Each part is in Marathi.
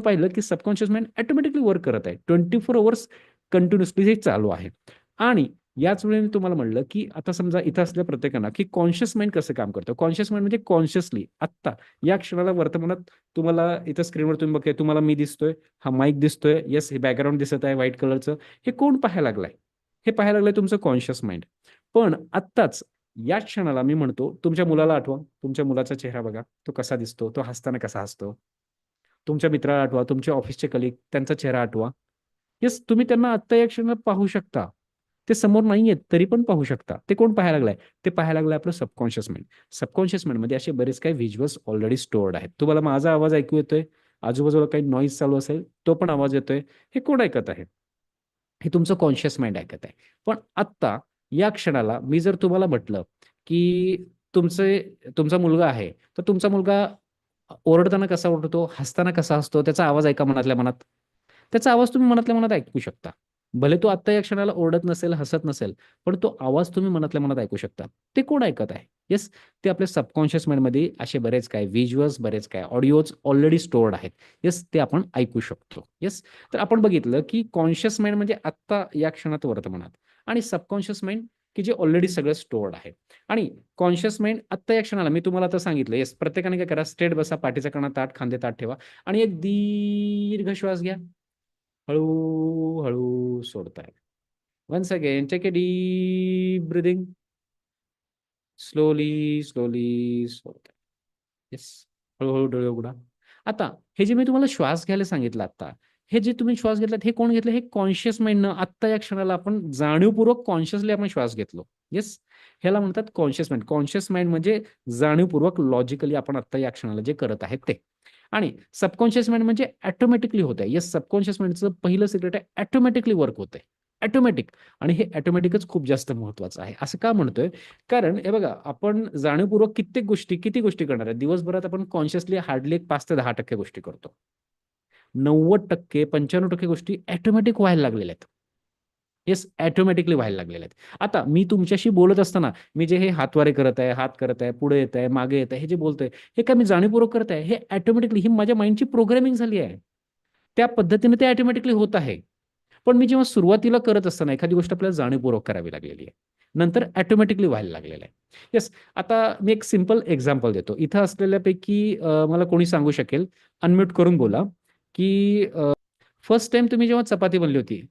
पाहिलं की सबकॉन्शियस माइंड ऑटोमॅटिकली वर्क करत आहे. ट्वेंटी फोर अवर्स कंटिन्युअसली हे चालू आहे. आणि याच वेळी मी तुम्हाला म्हणलं की आता समजा इथं असल्या प्रत्येकांना की कॉन्शियस माइंड कसं काम करतं? कॉन्शियस माइंड म्हणजे कॉन्शियसली आत्ता या क्षणाला वर्तमानात तुम्हाला इथं स्क्रीनवर तुम्ही बघताय तुम्हाला मी दिसतोय हा माईक दिसतोय येस हे बॅकग्राऊंड दिसत आहे व्हाईट कलरचं हे कोण पाहायला लागलाय? हे पाहायला लागलंय तुमचं कॉन्शियस माइंड पण आत्ताच या क्षणाला मी म्हणतो तुमच्या मुलाला आठवा. तुमच्या मुलाचा चेहरा बघा. तो कसा दिसतो? तो हसताना कसा हसतो? तुमच्या मित्राला आठवा तुमच्या ऑफिसचे कलीग त्यांचा चेहरा आठवा. येस तुम्ही त्यांना आत्ता या क्षणात पाहू शकता. ते समोर नाही आहेत तरी पण पाहू शकता. ते कोण पाहायला लागलाय? ते पाहायला लागलंय आपलं सबकॉन्शियस माइंड सबकॉन्शियस माइंडमध्ये असे बरेच काही व्हिज्युअल्स ऑलरेडी स्टोअर्ड आहेत. तुम्हाला माझा आवाज ऐकू येतोय? आजूबाजूला काही नॉईज चालू असेल तो पण आवाज येतोय. हे कोण ऐकत आहे? हे तुमचं कॉन्शियस माइंड ऐकत आहे. पण आत्ता या क्षणाला मी जर तुम्हाला म्हटलं की तुमचे तुमचा मुलगा आहे तर तुमचा मुलगा ओरडताना कसा ओरडतो हसताना कसा हसतो त्याचा आवाज ऐका मनातल्या मनात. त्याचा आवाज तुम्ही मनातल्या मनात ऐकू शकता. भले तो आत्ता या क्षणाला ओरडत नसेल हसत नसेल पण तो आवाज तुम्ही मनातल्या मनात ऐकू शकता. ते कोण ऐकत आहे? येस ते आपल्या सबकॉन्शियस माइंडमध्ये असे बरेच काय व्हिज्युअल्स बरेच काय ऑडिओज ऑलरेडी स्टोअर्ड आहेत. येस ते आपण ऐकू शकतो. येस तर आपण बघितलं की कॉन्शियस माइंड म्हणजे आत्ता या क्षणात वर्तमानात. आणि सबकॉन्शियस माइंड की जे ऑलरेडी सगळं स्टोअर्ड आहे. आणि कॉन्शियस माइंड आत्ता या क्षणाला मी तुम्हाला आता सांगितलं येस प्रत्येकाने काय करा स्ट्रेट बसा पाठीचा कणा ताट खांदे ताट ठेवा आणि एक दीर्घ श्वास घ्या. हळू हळू सोडताय. Once again take a deep breathing slowly slowly सोडताय. Yes हळूहळू डोळे उघडा. आता हे जे मी तुम्हाला श्वास घ्यायला सांगितलं आता हे जे तुम्ही श्वास घेतलात हे कोण घेतलं? हे कॉन्शियस माइंडनं आत्ता या क्षणाला आपण जाणीवपूर्वक कॉन्शियसली आपण श्वास घेतलो. येस ह्याला म्हणतात कॉन्शियस माइंड कॉन्शियस माइंड म्हणजे जाणीवपूर्वक लॉजिकली आपण आत्ता या क्षणाला जे करत आहेत ते. आणि सबकॉन्शियस माइंड म्हणजे ऑटोमॅटिकली होत आहे येस सबकॉन्शियस माइंडचं पहिलं सिक्रेट आहे ऑटोमॅटिकली वर्क होत आहे ऑटोमॅटिक आणि हे ऑटोमॅटिकच खूप जास्त महत्वाचं आहे. असं का म्हणतोय? कारण हे बघा आपण जाणीवपूर्वक कित्येक गोष्टी किती गोष्टी करणार आहे दिवसभरात आपण कॉन्शियसली हार्डली एक पाच ते दहा टक्के गोष्टी करतो. नव्वद टक्के पंच्याण्णव टक्के गोष्टी ऍटोमॅटिक व्हायला लागलेल्या आहेत. येस ऑटोमॅटिकली व्हायला लागलेल्या आहेत. आता मी तुमच्याशी बोलत असताना मी जे हे हातवारे करत आहे हात करत आहे पुढे येत आहे मागे येत आहे हे जे बोलतोय हे काय मी जाणीवपूर्वक करत आहे? हे ऑटोमॅटिकली ही माझ्या माइंडची प्रोग्रॅमिंग झाली आहे. त्या पद्धतीने ते ऑटोमॅटिकली होत आहे. पण मी जेव्हा सुरुवातीला करत असताना एखादी गोष्ट आपल्याला जाणीवपूर्वक करावी लागलेली आहे. नंतर ऑटोमॅटिकली व्हायला लागलेलं आहे. येस आता मी एक सिंपल एक्झाम्पल देतो. इथं असलेल्यापैकी मला कोणी सांगू शकेल? अनम्यूट करून बोला. की फर्स्ट टाइम तुम्ही जेव्हा चपाती बनली होती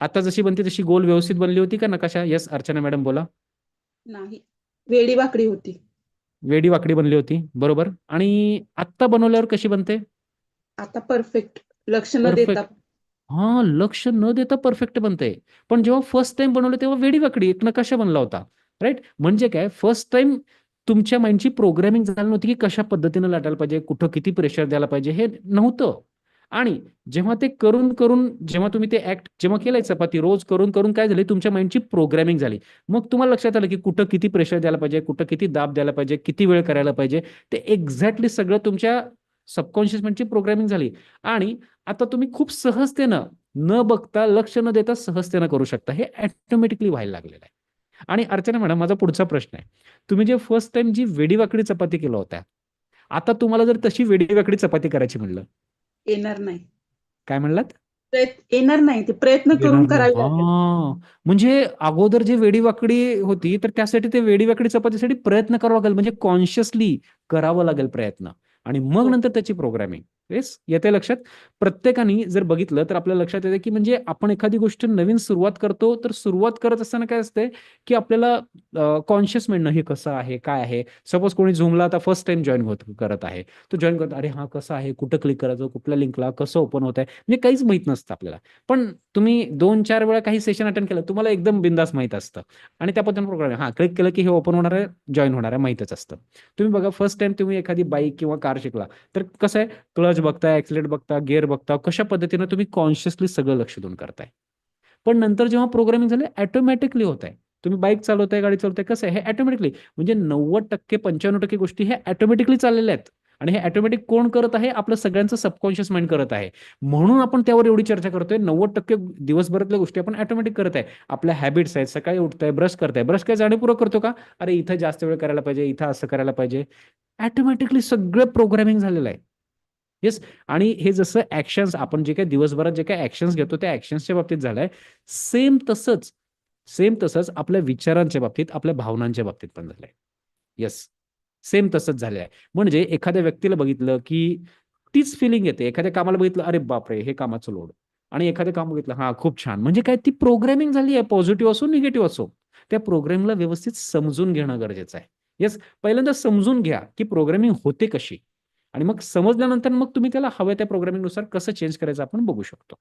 आता जशी बनते तशी गोल व्यवस्थित बनली होती का नकाशा? येस अर्चना मॅडम बोला. नाही वेडी वाकडी होती. वेडी वाकडी बनली होती बरोबर. आणि आत्ता बनवल्यावर कशी बनते? आता परफेक्ट लक्ष न देता. हा लक्ष न देता परफेक्ट बनते. पण जेव्हा फर्स्ट टाइम बनवलं तेव्हा वेडी वाकडी एक नकाशा बनला होता. राईट म्हणजे काय? फर्स्ट टाइम तुमच्या माइंडची प्रोग्रॅमिंग झाली नव्हती की कशा पद्धतीने लाटायला पाहिजे कुठं किती प्रेशर द्यायला पाहिजे हे नव्हतं. आणि जेव्हा ते करून करून जेव्हा तुम्ही ते ऍक्ट जेव्हा केलंय चपाती रोज करून करून काय झाले तुमच्या माइंडची प्रोग्रॅमिंग झाली. मग तुम्हाला लक्षात आलं की कुठं किती प्रेशर द्यायला पाहिजे कुठं किती दाब द्यायला पाहिजे किती वेळ करायला पाहिजे ते एक्झॅक्टली सगळं तुमच्या सबकॉन्शियस माइंडची प्रोग्रामिंग झाली. आणि आता तुम्ही खूप सहजतेनं न बघता लक्ष न देता सहजतेनं करू शकता. हे ऑटोमॅटिकली व्हायला लागलेलं आहे. आणि अर्चना मॅडम माझा पुढचा प्रश्न आहे. तुम्ही जे फर्स्ट टाइम जी वेडीवाकडी चपाती केला होता आता तुम्हाला जर तशी वेडीवाकडी चपाती करायची म्हणलं? येणार नाही. काय म्हणलात? येणार नाही ते प्रयत्न करून करावी म्हणजे अगोदर जे वेडीवाकडी होती तर त्यासाठी ते वेडीवाकडी चपातीसाठी प्रयत्न करावा लागेल. म्हणजे कॉन्शियसली करावं लागेल प्रयत्न. आणि मग नंतर त्याची प्रोग्रामिंग येस येते लक्षात? प्रत्येकाने जर बघितलं तर आपल्या लक्षात येते की म्हणजे आपण एखादी गोष्ट नवीन सुरुवात करतो तर सुरुवात करत असताना काय असते की आपल्याला कॉन्शियस मिळणं हे कसं आहे काय आहे? सपोज कोणी झूमला आता फर्स्ट टाइम जॉईन होत करत आहे. तो जॉईन करतो अरे हा कसं आहे? कुठं क्लिक करायचं? कुठल्या लिंकला कसं ओपन होत आहे म्हणजे काहीच माहीत नसतं आपल्याला. पण तुम्ही दोन चार वेळा काही सेशन अटेंड केलं तुम्हाला एकदम बिंदास माहीत असतं. आणि त्या पद्धतीने प्रोग्राम हा क्लिक केलं की हे ओपन होणार आहे जॉईन होणार आहे माहितच असतं. तुम्ही बघा फर्स्ट टाइम तुम्ही एखादी बाईक किंवा कार शिकला तर कसं आहे? क्लच बघता ऍक्सिलेट बघता गिअर बघता कशा पद्धतीनं तुम्ही कॉन्शियसली सगळं लक्ष देऊन करताय? पण नंतर जेव्हा प्रोग्रामिंग झालं ऑटोमॅटिकली होत आहे तुम्ही बाईक चालवताय गाडी चालवताय कसं आहे? हे ऑटोमॅटिकली म्हणजे नव्वद टक्के पंच्याण्णव टक्के गोष्टी हे ऑटोमॅटिकली चाललेल्या आहेत. आणि हे ऑटोमॅटिक कोण करत आहे? आपलं सगळ्यांचं सबकॉन्शियस माइंड करत आहे. म्हणून आपण त्यावर एवढी चर्चा करतोय. नव्वद टक्के दिवसभरातल्या गोष्टी आपण ऑटोमॅटिक करत आहे. आपल्या हॅबिट्स आहेत. सकाळी उठताय ब्रश करताय. ब्रश काय जाणीवपूर्वक करतो का? अरे इथं जास्त वेळ करायला पाहिजे इथं असं करायला पाहिजे. ऑटोमॅटिकली सगळं प्रोग्रामिंग झालेलं आहे. येस आणि हे जसं ऍक्शन्स आपण जे काही दिवसभरात जे काही ऍक्शन्स घेतो त्या ऍक्शन्सच्या बाबतीत झालंय, सेम तसंच, सेम तसंच आपल्या विचारांच्या बाबतीत, आपल्या भावनांच्या बाबतीत पण झालंय. येस, सेम तसंच झालं आहे. म्हणजे एखाद्या व्यक्तीला बघितलं, की तीच फिलिंग येते. एखाद्या कामाला बघितलं, "अरे बापरे! हे कामाचं लोड." आणि एखादं काम बघितलं, हा खूप छान." म्हणजे काय ती प्रोग्रॅमिंग झाली आहे पॉझिटिव्ह असो, निगेटिव्ह असो. त्या प्रोग्रॅमिंगला व्यवस्थित समजून घेणं गरजेचं आहे. येस, पहिल्यांदा समजून घ्या, की प्रोग्रॅमिंग होते कशी आणि मग समजल्यानंतर मग तुम्ही त्याला हव्या त्या प्रोग्रामिंगनुसार कसं चेंज करायचं आपण बघू शकतो.